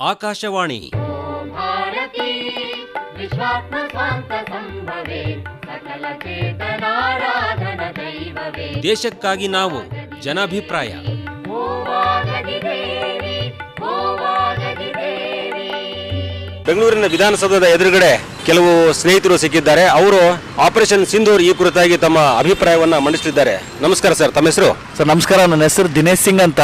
ಆಕಾಶವಾಣಿ. ದೇಶಕ್ಕಾಗಿ ನಾವು ಜನಾಭಿಪ್ರಾಯ. ಬೆಂಗಳೂರಿನ ವಿಧಾನಸೌಧದ ಎದುರುಗಡೆ ಕೆಲವು ಸ್ನೇಹಿತರು ಸಿಕ್ಕಿದ್ದಾರೆ. ಅವರು ಆಪರೇಷನ್ ಸಿಂಧೂರ್ ಈ ಕುರಿತಾಗಿ ತಮ್ಮ ಅಭಿಪ್ರಾಯವನ್ನ ಮಂಡಿಸಲಿದ್ದಾರೆ ನಮಸ್ಕಾರ ಸರ್ ತಮ್ಮ ಹೆಸರು? ಸರ್ ನಮಸ್ಕಾರ ನನ್ನ ಹೆಸರು ದಿನೇಶ್ ಸಿಂಗ್ ಅಂತ.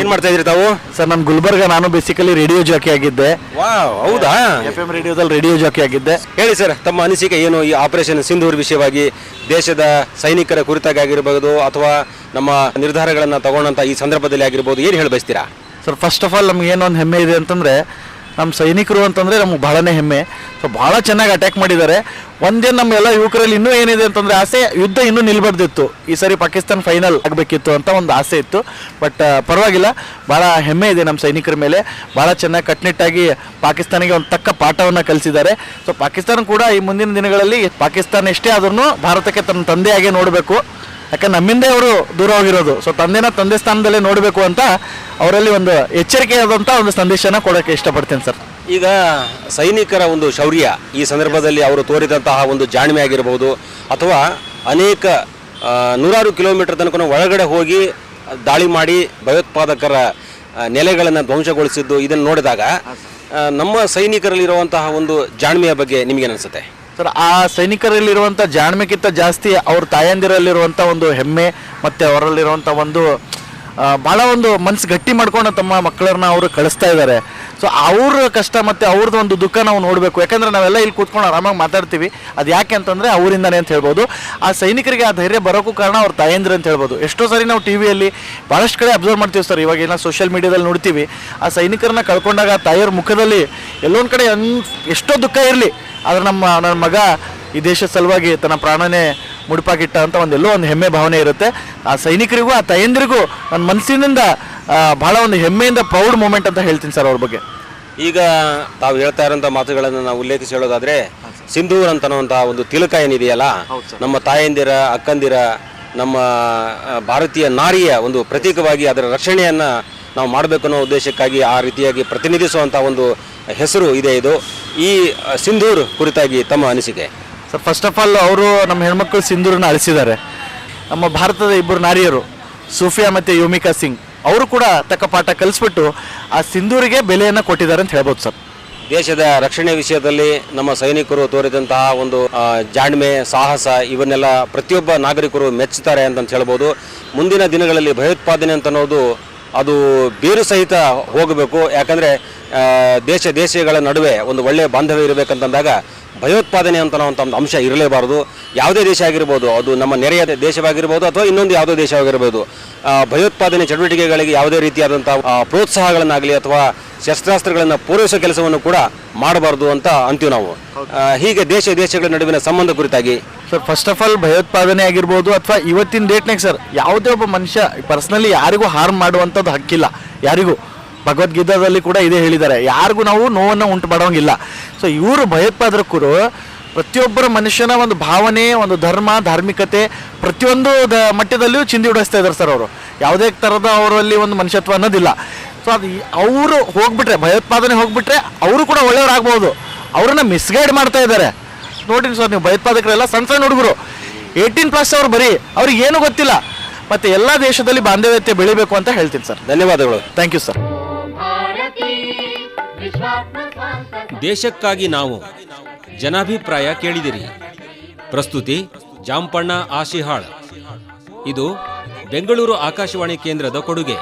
ಏನ್ ಮಾಡ್ತಾ ಇದ್ರಿ ತಾವು? ಸರ್ ನಾನು ಗುಲ್ಬರ್ಗ ನಾನು ಬೇಸಿಕಲಿ ರೇಡಿಯೋ ಜಾಕಿ ಆಗಿದ್ದೆ. ವಾವ್ ಹೌದಾ? ಎಫ್ ಎಂ ರೇಡಿಯೋದಲ್ಲಿ ರೇಡಿಯೋ ಜಾಕಿ ಆಗಿದ್ದೆ. ಹೇಳಿ ಸರ್ ತಮ್ಮ ಅನಿಸಿಕೆ ಏನು? ಈ ಆಪರೇಷನ್ ಸಿಂಧೂರ್ ವಿಷಯವಾಗಿ ದೇಶದ ಸೈನಿಕರ ಕುರಿತಾಗಿ ಆಗಿರಬಹುದು ಅಥವಾ ನಮ್ಮ ನಿರ್ಧಾರಗಳನ್ನ ತಗೊಂಡಂತ ಈ ಸಂದರ್ಭದಲ್ಲಿ ಆಗಿರ್ಬೋದು ಏನ್ ಹೇಳಿ ಬಯಸ್ತೀರಾ ಸರ್ ಫಸ್ಟ್ ಆಫ್ ಆಲ್ ನಮ್ಗೆ ಏನೊಂದು ಹೆಮ್ಮೆ ಇದೆ ಅಂತಂದರೆ ನಮ್ಮ ಸೈನಿಕರು ಅಂತಂದರೆ ನಮ್ಗೆ ಭಾಳನೇ ಹೆಮ್ಮೆ. ಸೊ ಭಾಳ ಚೆನ್ನಾಗಿ ಅಟ್ಯಾಕ್ ಮಾಡಿದ್ದಾರೆ. ಒಂದೇ ನಮ್ಮ ಎಲ್ಲ ಯುವಕರಲ್ಲಿ ಇನ್ನೂ ಏನಿದೆ ಅಂತಂದರೆ ಆಸೆ, ಯುದ್ಧ ಇನ್ನೂ ನಿಲ್ಬಾರ್ದಿತ್ತು. ಈ ಸರಿ ಪಾಕಿಸ್ತಾನ ಫೈನಲ್ ಆಗಬೇಕಿತ್ತು ಅಂತ ಒಂದು ಆಸೆ ಇತ್ತು. ಬಟ್ ಪರವಾಗಿಲ್ಲ. ಭಾಳ ಹೆಮ್ಮೆ ಇದೆ ನಮ್ಮ ಸೈನಿಕರ ಮೇಲೆ. ಭಾಳ ಚೆನ್ನಾಗಿ ಕಟ್ನಿಟ್ಟಾಗಿ ಪಾಕಿಸ್ತಾನಿಗೆ ಒಂದು ತಕ್ಕ ಪಾಠವನ್ನು ಕಲಿಸಿದ್ದಾರೆ. ಸೊ ಪಾಕಿಸ್ತಾನ ಕೂಡ ಈ ಮುಂದಿನ ದಿನಗಳಲ್ಲಿ ಪಾಕಿಸ್ತಾನ ಎಷ್ಟೇ ಆದ್ರೂ ಭಾರತಕ್ಕೆ ತನ್ನ ತಂದೆಯಾಗೆ ನೋಡಬೇಕು. ಯಾಕಂದ್ರೆ ನಮ್ಮಿಂದೇ ಅವರು ದೂರ ಹೋಗಿರೋದು. ಸೊ ತಂದೆನ ತಂದೆ ಸ್ಥಾನದಲ್ಲೇ ನೋಡಬೇಕು ಅಂತ ಅವರಲ್ಲಿ ಒಂದು ಎಚ್ಚರಿಕೆಯಾದಂಥ ಒಂದು ಸಂದೇಶನ ಕೊಡೋಕೆ ಇಷ್ಟಪಡ್ತೀನಿ ಸರ್. ಈಗ ಸೈನಿಕರ ಒಂದು ಶೌರ್ಯ ಈ ಸಂದರ್ಭದಲ್ಲಿ ಅವರು ತೋರಿದಂತಹ ಒಂದು ಜಾಣ್ಮೆ ಆಗಿರಬಹುದು ಅಥವಾ ಅನೇಕ ನೂರಾರು ಕಿಲೋಮೀಟರ್ ತನಕ ಒಳಗಡೆ ಹೋಗಿ ದಾಳಿ ಮಾಡಿ ಭಯೋತ್ಪಾದಕರ ನೆಲೆಗಳನ್ನು ಧ್ವಂಸಗೊಳಿಸಿದ್ದು ಇದನ್ನು ನೋಡಿದಾಗ ನಮ್ಮ ಸೈನಿಕರಲ್ಲಿರುವಂತಹ ಒಂದು ಜಾಣ್ಮೆಯ ಬಗ್ಗೆ ನಿಮಗೇನು ಅನಿಸುತ್ತೆ? ಸರ್ ಆ ಸೈನಿಕರಲ್ಲಿರುವಂಥ ಜಾಣ್ಮೆಕ್ಕಿಂತ ಜಾಸ್ತಿ ಅವ್ರ ತಾಯಂದಿರಲ್ಲಿರುವಂಥ ಒಂದು ಹೆಮ್ಮೆ ಮತ್ತು ಅವರಲ್ಲಿರುವಂಥ ಒಂದು ಭಾಳ ಒಂದು ಮನಸ್ಸು ಗಟ್ಟಿ ಮಾಡ್ಕೊಂಡು ತಮ್ಮ ಮಕ್ಕಳನ್ನ ಅವರು ಕಳಿಸ್ತಾ ಇದ್ದಾರೆ ಸೊ ಅವ್ರ ಕಷ್ಟ ಮತ್ತು ಅವ್ರದ್ದು ಒಂದು ದುಃಖ ನಾವು ನೋಡಬೇಕು. ಯಾಕಂದರೆ ನಾವೆಲ್ಲ ಇಲ್ಲಿ ಕೂತ್ಕೊಂಡು ಆರಾಮಾಗಿ ಮಾತಾಡ್ತೀವಿ. ಅದು ಯಾಕೆ ಅಂತಂದರೆ ಅವರಿಂದನೇ ಅಂತ ಹೇಳ್ಬೋದು. ಆ ಸೈನಿಕರಿಗೆ ಆ ಧೈರ್ಯ ಬರೋಕ್ಕೂ ಕಾರಣ ಅವ್ರ ತಾಯಂದ್ರೆ ಅಂತ ಹೇಳ್ಬೋದು. ಎಷ್ಟೋ ಸಾರಿ ನಾವು ಟಿ ವಿಯಲ್ಲಿ ಭಾಳಷ್ಟು ಕಡೆ ಅಬ್ಸರ್ವ್ ಮಾಡ್ತೀವಿ ಸರ್. ಇವಾಗ ಏನೋ ಸೋಷಿಯಲ್ ಮೀಡಿಯಾದಲ್ಲಿ ನೋಡ್ತೀವಿ. ಆ ಸೈನಿಕರನ್ನ ಕಳ್ಕೊಂಡಾಗ ಆ ತಾಯಿಯವ್ರ ಮುಖದಲ್ಲಿ ಎಲ್ಲೊಂದು ಕಡೆ ಎಷ್ಟೋ ದುಃಖ ಇರಲಿ. ಆದ್ರೆ ನಮ್ಮ ನನ್ನ ಮಗ ಈ ದೇಶದ ಸಲುವಾಗಿ ತನ್ನ ಪ್ರಾಣನೇ ಮುಡಿಪಾಗಿಟ್ಟ ಅಂತ ಒಂದು ಎಲ್ಲೋ ಒಂದು ಹೆಮ್ಮೆ ಭಾವನೆ ಇರುತ್ತೆ. ಆ ಸೈನಿಕರಿಗೂ ಆ ತಾಯಂದಿರಿಗೂ ನನ್ನ ಮನಸ್ಸಿನಿಂದ ಭಾಳ ಒಂದು ಹೆಮ್ಮೆಯಿಂದ ಪ್ರೌಡ್ ಮೂಮೆಂಟ್ ಅಂತ ಹೇಳ್ತೀನಿ ಸರ್ ಅವ್ರ ಬಗ್ಗೆ. ಈಗ ತಾವು ಹೇಳ್ತಾ ಇರೋಂಥ ಮಾತುಗಳನ್ನು ನಾವು ಉಲ್ಲೇಖಿಸಿ ಹೇಳೋದಾದ್ರೆ ಸಿಂಧೂರ್ ಅಂತ ಒಂದು ತಿಲಕ ಏನಿದೆಯಲ್ಲ ನಮ್ಮ ತಾಯಂದಿರ ಅಕ್ಕಂದಿರ ನಮ್ಮ ಭಾರತೀಯ ನಾರಿಯ ಒಂದು ಪ್ರತೀಕವಾಗಿ ಅದರ ರಕ್ಷಣೆಯನ್ನ ನಾವು ಮಾಡಬೇಕು ಅನ್ನೋ ಉದ್ದೇಶಕ್ಕಾಗಿ ಆ ರೀತಿಯಾಗಿ ಪ್ರತಿನಿಧಿಸುವಂಥ ಒಂದು ಹೆಸರು ಇದೆ ಇದು. ಈ ಸಿಂಧೂರ್ ಕುರಿತಾಗಿ ತಮ್ಮ ಅನಿಸಿಕೆ. ಸರ್ ಫಸ್ಟ್ ಆಫ್ ಆಲ್ ಅವರು ನಮ್ಮ ಹೆಣ್ಮಕ್ಳು ಸಿಂಧೂರನ್ನ ಅಳಿಸಿದ್ದಾರೆ ನಮ್ಮ ಭಾರತದ ಇಬ್ಬರು ನಾರಿಯರು ಸೂಫಿಯಾ ಮತ್ತು ಯೋಮಿಕಾ ಸಿಂಗ್ ಅವರು ಕೂಡ ತಕ್ಕ ಪಾಠ ಕಲಿಸ್ಬಿಟ್ಟು ಆ ಸಿಂಧೂರಿಗೆ ಬೆಲೆಯನ್ನು ಕೊಟ್ಟಿದ್ದಾರೆ ಅಂತ ಹೇಳ್ಬೋದು ಸರ್. ದೇಶದ ರಕ್ಷಣೆ ವಿಷಯದಲ್ಲಿ ನಮ್ಮ ಸೈನಿಕರು ತೋರಿದಂತಹ ಒಂದು ಜಾಣ್ಮೆ ಸಾಹಸ ಇವನ್ನೆಲ್ಲ ಪ್ರತಿಯೊಬ್ಬ ನಾಗರಿಕರು ಮೆಚ್ಚುತ್ತಾರೆ ಅಂತ ಹೇಳ್ಬೋದು. ಮುಂದಿನ ದಿನಗಳಲ್ಲಿ ಭಯೋತ್ಪಾದನೆ ಅಂತ ಅನ್ನೋದು ಅದು ಬೇರು ಸಹಿತ ಹೋಗಬೇಕು. ಯಾಕಂದರೆ ದೇಶ ದೇಶಗಳ ನಡುವೆ ಒಂದು ಒಳ್ಳೆಯ ಬಾಂಧವ್ಯ ಇರಬೇಕಂತಂದಾಗ ಭಯೋತ್ಪಾದನೆ ಅಂತ ಒಂದು ಅಂಶ ಇರಲೇಬಾರದು. ಯಾವುದೇ ದೇಶ ಆಗಿರ್ಬೋದು, ಅದು ನಮ್ಮ ನೆರೆಯ ದೇಶವಾಗಿರ್ಬೋದು ಅಥವಾ ಇನ್ನೊಂದು ಯಾವುದೋ ದೇಶವಾಗಿರ್ಬೋದು ಭಯೋತ್ಪಾದನೆ ಚಟುವಟಿಕೆಗಳಿಗೆ ಯಾವುದೇ ರೀತಿಯಾದಂಥ ಪ್ರೋತ್ಸಾಹಗಳನ್ನಾಗಲಿ ಅಥವಾ ಶಸ್ತ್ರಾಸ್ತ್ರಗಳನ್ನು ಪೂರೈಸೋ ಕೆಲಸವನ್ನು ಕೂಡ ಮಾಡಬಾರ್ದು ಅಂತ ಅಂತೀವಿ ನಾವು. ಹೀಗೆ ದೇಶ ದೇಶಗಳ ನಡುವಿನ ಸಂಬಂಧ ಕುರಿತಾಗಿ. ಸರ್ ಫಸ್ಟ್ ಆಫ್ ಆಲ್ ಭಯೋತ್ಪಾದನೆ ಆಗಿರ್ಬೋದು ಅಥವಾ ಇವತ್ತಿನ ಡೇಟ್ನಾಗ ಸರ್ ಯಾವುದೇ ಒಬ್ಬ ಮನುಷ್ಯ ಪರ್ಸ್ನಲಿ ಯಾರಿಗೂ ಹಾರ್ಮ್ ಮಾಡುವಂಥದ್ದು ಹಕ್ಕಿಲ್ಲ. ಯಾರಿಗೂ ಭಗವದ್ಗೀತಾದಲ್ಲಿ ಕೂಡ ಇದೇ ಹೇಳಿದ್ದಾರೆ. ಯಾರಿಗೂ ನಾವು ನೋವನ್ನು ಉಂಟು ಮಾಡೋಂಗಿಲ್ಲ. ಸೊ ಇವರು ಭಯೋತ್ಪಾದಕರು ಪ್ರತಿಯೊಬ್ಬರ ಮನುಷ್ಯನ ಒಂದು ಭಾವನೆ ಒಂದು ಧರ್ಮ ಧಾರ್ಮಿಕತೆ ಪ್ರತಿಯೊಂದು ದ ಮಟ್ಟದಲ್ಲಿಯೂ ಚಿಂದಿ ಉಡಿಸ್ತಾ ಇದ್ದಾರೆ ಸರ್ ಅವರು. ಯಾವುದೇ ಥರದ ಅವರಲ್ಲಿ ಒಂದು ಮನುಷ್ಯತ್ವ ಅನ್ನೋದಿಲ್ಲ. ಸೊ ಅದು ಅವರು ಹೋಗ್ಬಿಟ್ರೆ ಭಯೋತ್ಪಾದನೆ ಹೋಗ್ಬಿಟ್ರೆ ಅವರು ಕೂಡ ಒಳ್ಳೆಯವರಾಗ್ಬೋದು. ಅವರನ್ನ ಮಿಸ್ಗೈಡ್ ಮಾಡ್ತಾ ಇದ್ದಾರೆ. ನೋಡಿ ಸರ್ ನೀವು ಭಯೋತ್ಪಾದಕರೆಲ್ಲ ಸಣ್ಣ ಸಣ್ಣ ಹುಡುಗರು. ಏಯ್ಟೀನ್ ಪ್ಲಸ್ ಅವ್ರು ಬರೀ ಅವ್ರಿಗೆ ಏನೂ ಗೊತ್ತಿಲ್ಲ. ಮತ್ತು ಎಲ್ಲ ದೇಶದಲ್ಲಿ ಬಾಂಧವ್ಯತೆ ಬೆಳಿಬೇಕು ಅಂತ ಹೇಳ್ತೀನಿ ಸರ್. ಧನ್ಯವಾದಗಳು. ಥ್ಯಾಂಕ್ ಯು ಸರ್ ದೇಶಕ್ಕಾಗಿ ನಾವು ಜನಾಭಿಪ್ರಾಯ ಕೇಳಿದಿರಿ. ಪ್ರಸ್ತುತಿ ಜಾಂಪಣ್ಣ ಆಶಿಹಾಳ್. ಇದು ಬೆಂಗಳೂರು ಆಕಾಶವಾಣಿ ಕೇಂದ್ರದ ಕೊಡುಗೆ.